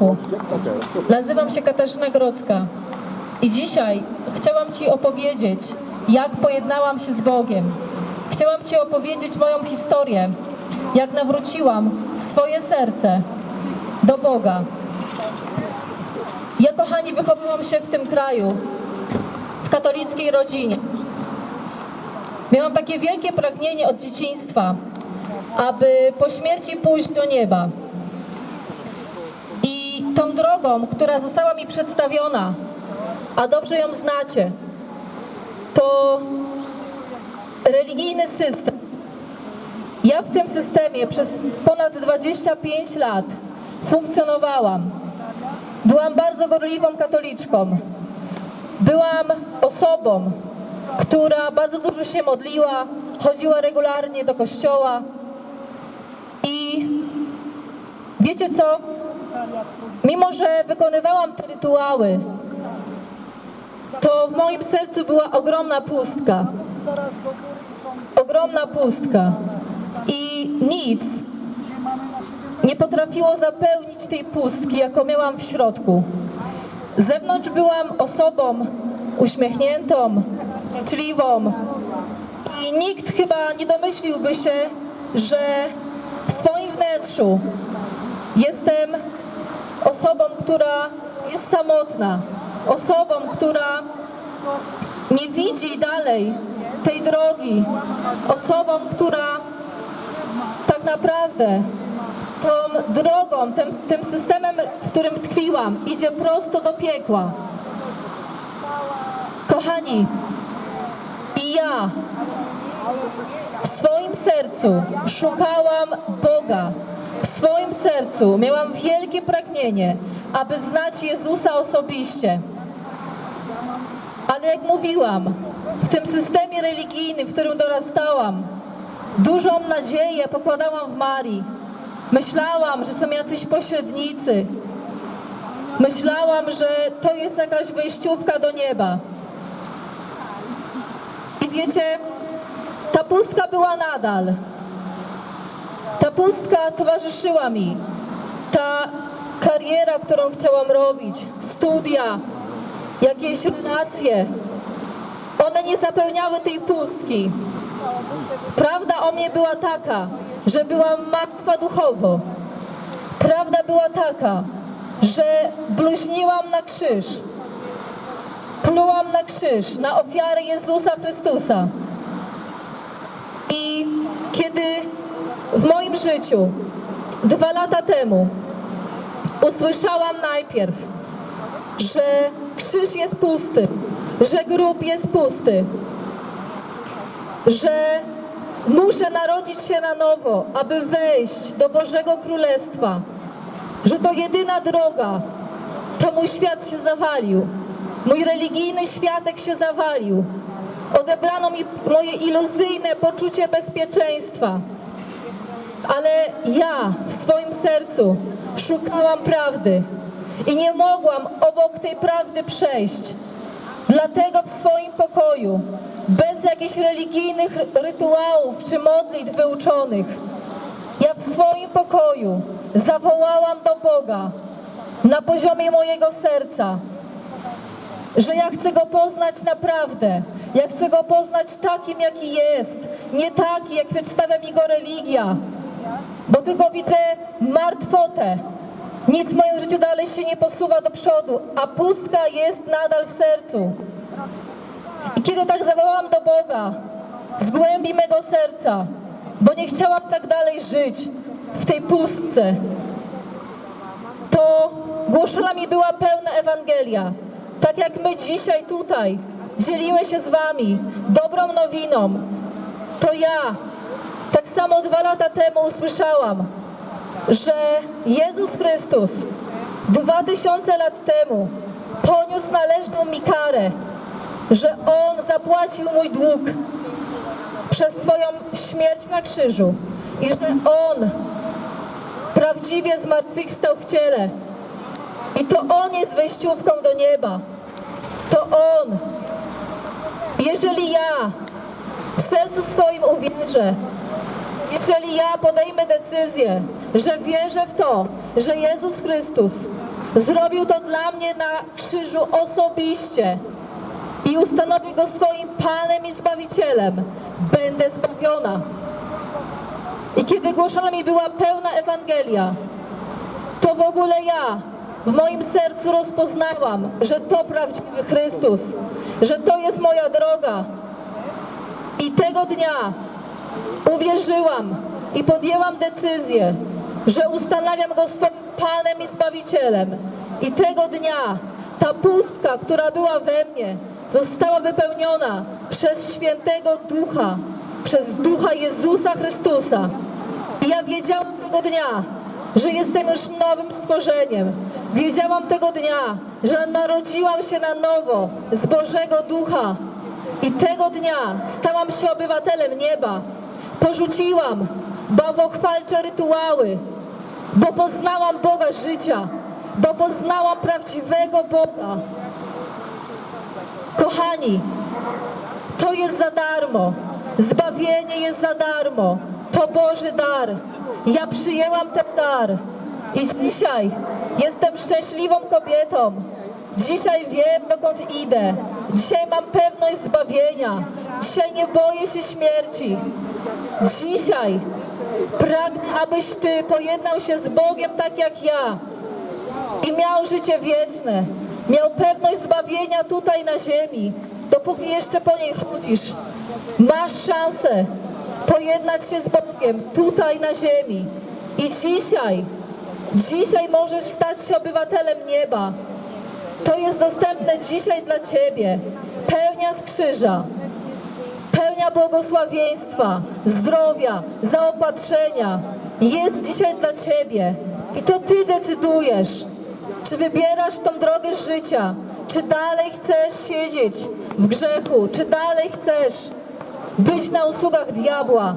Państwu. Nazywam się Katarzyna Grodzka i dzisiaj chciałam Ci opowiedzieć, jak pojednałam się z Bogiem. Chciałam Ci opowiedzieć moją historię, jak nawróciłam swoje serce do Boga. Ja, kochani, wychowałam się w tym kraju, w katolickiej rodzinie. Miałam takie wielkie pragnienie od dzieciństwa, aby po śmierci pójść do nieba. Drogą, która została mi przedstawiona, a dobrze ją znacie, to religijny system. Ja w tym systemie przez ponad 25 lat funkcjonowałam. Byłam bardzo gorliwą katoliczką. Byłam osobą, która bardzo dużo się modliła, chodziła regularnie do kościoła. I wiecie co? Mimo, że wykonywałam te rytuały, to w moim sercu była ogromna pustka. Ogromna pustka. I nic nie potrafiło zapełnić tej pustki, jaką miałam w środku. Z zewnątrz byłam osobą uśmiechniętą, czliwą i nikt chyba nie domyśliłby się, że w swoim wnętrzu jestem osobą, która jest samotna, osobą, która nie widzi dalej tej drogi, osobą, która tak naprawdę tą drogą, tym, tym systemem, w którym tkwiłam, idzie prosto do piekła. Kochani, i ja w swoim sercu szukałam Boga. W swoim sercu miałam wielkie pragnienie, aby znać Jezusa osobiście. Ale jak mówiłam, w tym systemie religijnym, w którym dorastałam, dużą nadzieję pokładałam w Marii. Myślałam, że są jacyś pośrednicy. Myślałam, że to jest jakaś wejściówka do nieba. I wiecie, ta pustka była nadal. Pustka towarzyszyła mi. Ta kariera, którą chciałam robić, studia, jakieś relacje, one nie zapełniały tej pustki. Prawda o mnie była taka, że byłam martwa duchowo. Prawda była taka, że bluźniłam na krzyż. Plułam na krzyż, na ofiarę Jezusa Chrystusa. I kiedy w moim życiu dwa lata temu usłyszałam najpierw, że krzyż jest pusty, że grób jest pusty, że muszę narodzić się na nowo, aby wejść do Bożego Królestwa, że to jedyna droga, to mój świat się zawalił. Mój religijny światek się zawalił. Odebrano mi moje iluzyjne poczucie bezpieczeństwa. Ale ja w swoim sercu szukałam prawdy i nie mogłam obok tej prawdy przejść. Dlatego w swoim pokoju, bez jakichś religijnych rytuałów czy modlitw wyuczonych, ja w swoim pokoju zawołałam do Boga na poziomie mojego serca, że ja chcę Go poznać naprawdę. Ja chcę Go poznać takim, jaki jest, nie taki, jak przedstawia mi Go religia, bo tylko widzę martwotę. Nic w moim życiu dalej się nie posuwa do przodu, a pustka jest nadal w sercu. I kiedy tak zawołałam do Boga z głębi mego serca, bo nie chciałam tak dalej żyć w tej pustce, to głoszona mi była pełna Ewangelia. Tak jak my dzisiaj tutaj dzielimy się z wami dobrą nowiną, to ja tak samo dwa lata temu usłyszałam, że Jezus Chrystus dwa tysiące lat temu poniósł należną mi karę, że On zapłacił mój dług przez swoją śmierć na krzyżu i że On prawdziwie zmartwychwstał w ciele. I to On jest wejściówką do nieba. To On. Jeżeli ja w sercu swoim uwierzę, jeżeli ja podejmę decyzję, że wierzę w to, że Jezus Chrystus Zrobił to dla mnie na krzyżu osobiście i ustanowię go swoim Panem i Zbawicielem. Będę zbawiona. I kiedy głoszona mi była pełna Ewangelia, to w ogóle ja w moim sercu rozpoznałam, że to prawdziwy Chrystus, że to jest moja droga. I tego dnia uwierzyłam i podjęłam decyzję, że ustanawiam go swoim Panem i Zbawicielem. I tego dnia ta pustka, która była we mnie, została wypełniona przez świętego Ducha, przez Ducha Jezusa Chrystusa. I ja wiedziałam tego dnia, że jestem już nowym stworzeniem. Wiedziałam tego dnia, że narodziłam się na nowo z Bożego Ducha. I tego dnia stałam się obywatelem nieba. Porzuciłam bałwochwalcze rytuały, bo poznałam Boga życia, bo poznałam prawdziwego Boga. Kochani, to jest za darmo. Zbawienie jest za darmo. To Boży dar. Ja przyjęłam ten dar. I dzisiaj jestem szczęśliwą kobietą. Dzisiaj wiem, dokąd idę. Dzisiaj mam pewność zbawienia. Dzisiaj nie boję się śmierci. Dzisiaj pragnę, abyś Ty pojednał się z Bogiem tak jak ja i miał życie wieczne. Miał pewność zbawienia tutaj na ziemi, dopóki jeszcze po niej chodzisz. Masz szansę pojednać się z Bogiem tutaj na ziemi. I dzisiaj, dzisiaj możesz stać się obywatelem nieba. To jest dostępne dzisiaj dla Ciebie. Pełnia z krzyża, pełnia błogosławieństwa, zdrowia, zaopatrzenia jest dzisiaj dla Ciebie. I to Ty decydujesz, czy wybierasz tą drogę życia, czy dalej chcesz siedzieć w grzechu, czy dalej chcesz być na usługach diabła.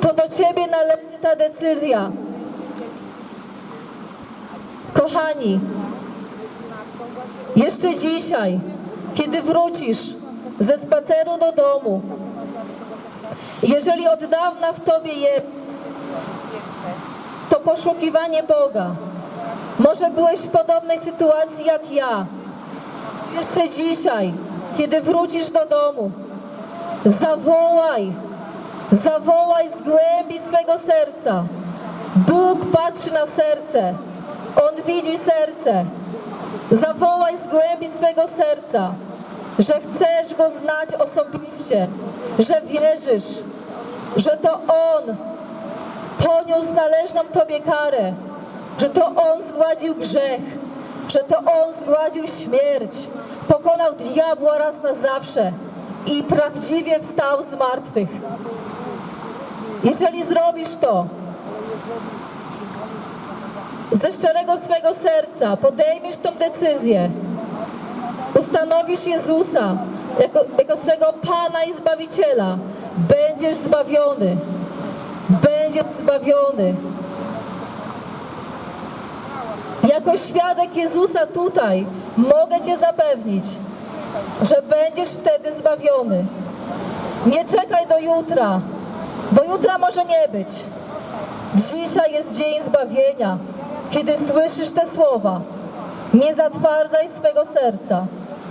To do Ciebie należy ta decyzja. Kochani, jeszcze dzisiaj, kiedy wrócisz ze spaceru do domu, jeżeli od dawna w Tobie jest to poszukiwanie Boga, może byłeś w podobnej sytuacji jak ja, jeszcze dzisiaj, kiedy wrócisz do domu, zawołaj, zawołaj z głębi swego serca. Bóg patrzy na serce, On widzi serce. Zawołaj z głębi swego serca, że chcesz Go znać osobiście, że wierzysz, że to On poniósł należną Tobie karę, że to On zgładził grzech, że to On zgładził śmierć, pokonał diabła raz na zawsze i prawdziwie wstał z martwych. Jeżeli zrobisz to, ze szczerego swego serca podejmiesz tą decyzję, ustanowisz Jezusa jako, jako swego Pana i Zbawiciela, będziesz zbawiony. Będziesz zbawiony. Jako świadek Jezusa tutaj mogę Cię zapewnić, że będziesz wtedy zbawiony. Nie czekaj do jutra, bo jutra może nie być. Dzisiaj jest dzień zbawienia. Kiedy słyszysz te słowa, nie zatwardzaj swego serca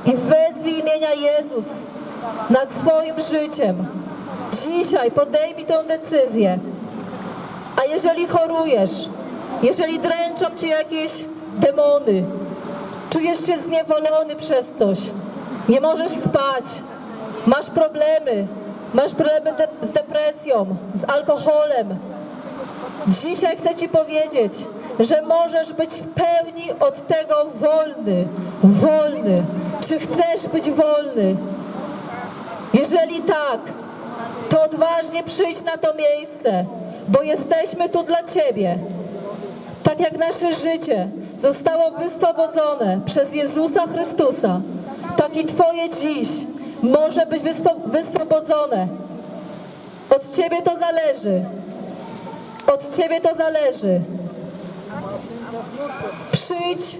i wezwij imienia Jezus nad swoim życiem. Dzisiaj podejmij tę decyzję. A jeżeli chorujesz, jeżeli dręczą cię jakieś demony, czujesz się zniewolony przez coś, nie możesz spać, masz problemy, masz problemy de- z depresją, z alkoholem, Dzisiaj chcę Ci powiedzieć, że możesz być w pełni od tego wolny. Wolny. Czy chcesz być wolny? Jeżeli tak, to odważnie przyjdź na to miejsce, bo jesteśmy tu dla Ciebie. Tak jak nasze życie zostało wyswobodzone przez Jezusa Chrystusa, tak i Twoje dziś może być wyswo- wyswobodzone. Od Ciebie to zależy. Od Ciebie to zależy. Przyjdź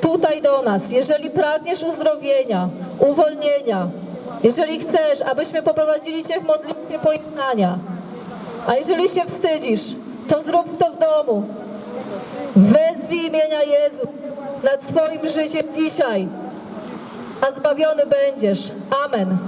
tutaj do nas, jeżeli pragniesz uzdrowienia, uwolnienia, jeżeli chcesz, abyśmy poprowadzili Cię w modlitwie pojednania, a jeżeli się wstydzisz, to zrób to w domu. Wezwij nad swoim życiem dzisiaj, a zbawiony będziesz. Amen.